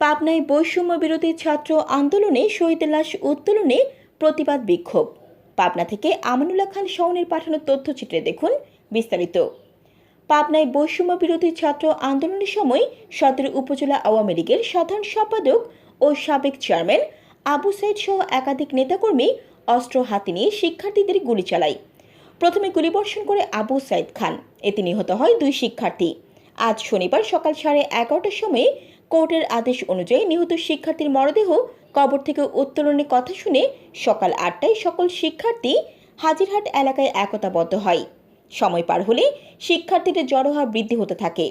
পাবনায় বৈষম্য বিরোধী ছাত্র আন্দোলনে শহীদের লাশ উত্তোলনে প্রতিবাদ বিক্ষোভ। পাবনা থেকে আমানুল্লাহ খান শাওনের পাঠানো তথ্যচিত্রে দেখুন বিস্তারিত। পাবনায় বৈষম্য বিরোধী ছাত্র আন্দোলনের সময় সদর উপজেলা আওয়ামী লীগের সাধারণ সম্পাদক ও সাবেক চেয়ারম্যান আবু সাইদ সহ একাধিক নেতাকর্মী অস্ত্র হাতে নিয়ে শিক্ষার্থীদের গুলি চালায়। প্রথমে গুলিবর্ষণ করে আবু সাইদ খান। এতে নিহত হয় দুই শিক্ষার্থী। আজ শনিবার সকাল সাড়ে এগারোটার সময় কোর্টের আদেশ অনুযায়ী নিহত শিক্ষার্থীর মরদেহ কবর থেকে উত্তোলনের কথা শুনে সকাল আটটায় সকল শিক্ষার্থী হাজিরহাট এলাকায় একতাবদ্ধ হয়। সময় পার হলে শিক্ষার্থীদের জড়ো হওয়া বৃদ্ধি হতে থাকে।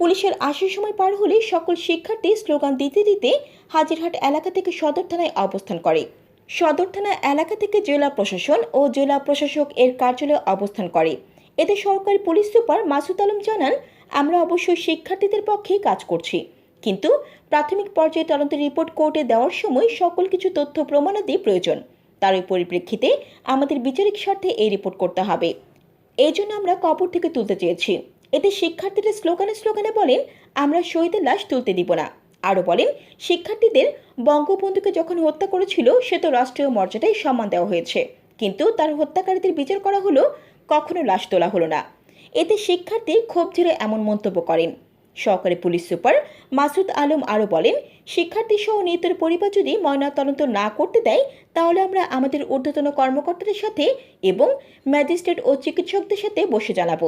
পুলিশের আসার সময় পার হলে সকল শিক্ষার্থী স্লোগান দিতে দিতে হাজিরহাট এলাকা থেকে সদর থানায় অবস্থান করে। সদর থানা এলাকা থেকে জেলা প্রশাসন ও জেলা প্রশাসক এর কার্যালয়ে অবস্থান করে। এতে সরকারি পুলিশ সুপার মাসুদ আলম জানান, আমরা অবশ্যই শিক্ষার্থীদের পক্ষে কাজ করছি। কিন্তু প্রাথমিক পর্যায়ে তদন্তের রিপোর্ট কোর্টে দেওয়ার সময় সকল কিছু তথ্য, প্রমাণাদি প্রয়োজন। তার পরিপ্রেক্ষিতে আমাদের বিচারিক স্বার্থে এই রিপোর্ট করতে হবে। এই জন্য আমরা কবর থেকে তুলতে চেয়েছি। এতে শিক্ষার্থীরা স্লোগানে স্লোগানে বলেন, আমরা শহীদের লাশ তুলতে দিব না। আরও বলেন, শিক্ষার্থীদের বঙ্গবন্ধুকে যখন হত্যা করেছিল, সে তো রাষ্ট্রীয় মর্যাদায় সম্মান দেওয়া হয়েছে। কিন্তু তার হত্যাকারীদের বিচার করা হলো, কখনো লাশ তোলা হলো না। এতে শিক্ষার্থী ক্ষোভ ঝেড়ে এমন মন্তব্য করেন। সহকারী পুলিশ সুপার মাসুদ আলম আরও বলেন শিক্ষার্থী সহ নিহতের পরিবার যদি ময়নাতদন্ত না করতে দেয়, তাহলে আমরা আমাদের ঊর্ধ্বতন কর্মকর্তাদের সাথে এবং ম্যাজিস্ট্রেট ও চিকিৎসকদের সাথে বসে জানাব।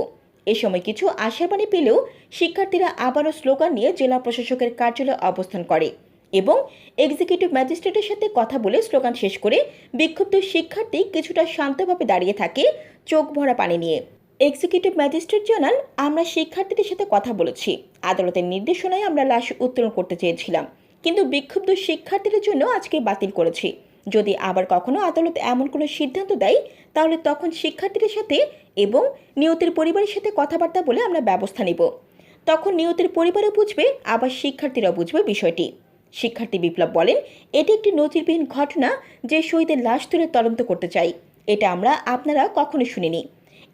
এ সময় কিছু আশাবাণী পেলেও শিক্ষার্থীরা আবারও স্লোগান নিয়ে জেলা প্রশাসকের কার্যালয়ে অবস্থান করে এবং এক্সিকিউটিভ ম্যাজিস্ট্রেটের সাথে কথা বলে স্লোগান শেষ করে বিক্ষুব্ধ শিক্ষার্থী কিছুটা শান্তভাবে দাঁড়িয়ে থাকে চোখ ভরা পানি নিয়ে। এক্সিকিউটিভ ম্যাজিস্ট্রেট জানান আমরা শিক্ষার্থীদের সাথে কথা বলেছি। আদালতের নির্দেশনায় আমরা লাশ উত্তোলন করতে চেয়েছিলাম। কিন্তু বিক্ষুব্ধ শিক্ষার্থীদের জন্য আজকে বাতিল করেছি। যদি আবার কখনো আদালত এমন কোনো সিদ্ধান্ত দেয়, তাহলে তখন শিক্ষার্থীদের সাথে এবং নিহতের পরিবারের সাথে কথাবার্তা বলে আমরা ব্যবস্থা নেব। তখন নিহতের পরিবারও বুঝবে, আবার শিক্ষার্থীরাও বুঝবে বিষয়টি। শিক্ষার্থী বিপ্লব বলেন, এটি একটি নজিরবিহীন ঘটনা যে শহীদের লাশ তুলে তদন্ত করতে চাই। এটা আমরা আপনারা কখনো শুনিনি।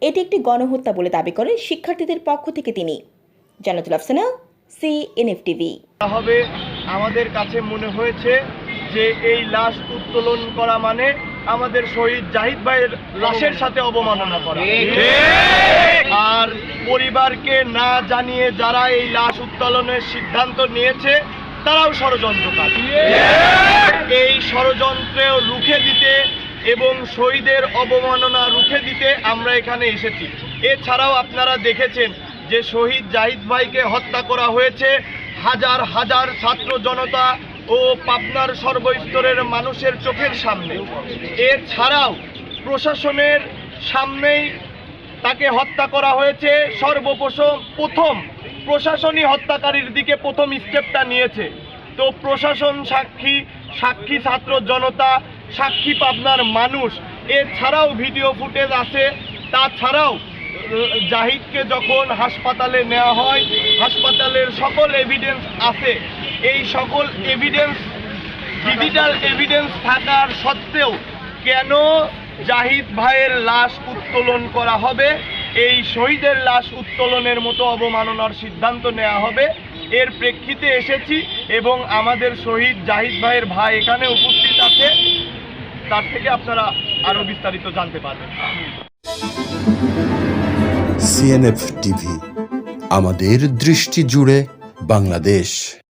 এটি একটি গণহত্যা বলে দাবি করেন শিক্ষার্থীদের পক্ষ থেকে তিনি। জানাতুল আফসানা হবে, আমাদের কাছে মনে হয়েছে যে এই লাশ উত্তোলন করা মানে আমাদের শহীদ জাহিদ ভাইয়ের লাশের সাথে অবমাননা করা। আর পরিবারকে না জানিয়ে যারা এই লাশ উত্তোলনের সিদ্ধান্ত নিয়েছে, তারাও ষড়যন্ত্রকার। এই ষড়যন্ত্রে রুখে দিতে এবং শহীদের অবমাননা রুখে দিতে আমরা এখানে এসেছি। এছাড়াও আপনারা দেখেছেন যে শহীদ জাহিদ ভাইকে হত্যা করা হয়েছে। হাজার হাজার ছাত্র জনতা ও পাবনার সর্বস্তরের মানুষের চোখের সামনে। এছাড়াও প্রশাসনের সামনেই তাকে হত্যা করা হয়েছে। সর্বপ্রথম প্রথম প্রশাসনই হত্যাকারীর দিকে প্রথম স্টেপটা নিয়েছে। তো প্রশাসন সাক্ষী সাক্ষী ছাত্র জনতা সাক্ষী পাবনার মানুষ। এছাড়াও ভিডিও ফুটেজ আছে। তাছাড়াও জাহিদকে যখন হাসপাতালে নেওয়া হয়, হাসপাতালের সকল এভিডেন্স আছে। এই সকল এভিডেন্স ডিজিটাল এভিডেন্স থাকার সত্ত্বেও কেন জাহিদ ভাইয়ের লাশ উত্তোলন করা হবে? এই শহীদের লাশ উত্তোলনের মতো অবমাননার সিদ্ধান্ত নেওয়া হবে। এর প্রেক্ষিতে এসেছি এবং আমাদের শহীদ জাহিদ ভাইয়ের ভাই এখানে উপস্থিত আছে। তার থেকে আপনারা আরও বিস্তারিত জানতে পারবেন। সিএনএফ টিভি আমাদের দৃষ্টি জুড়ে বাংলাদেশ।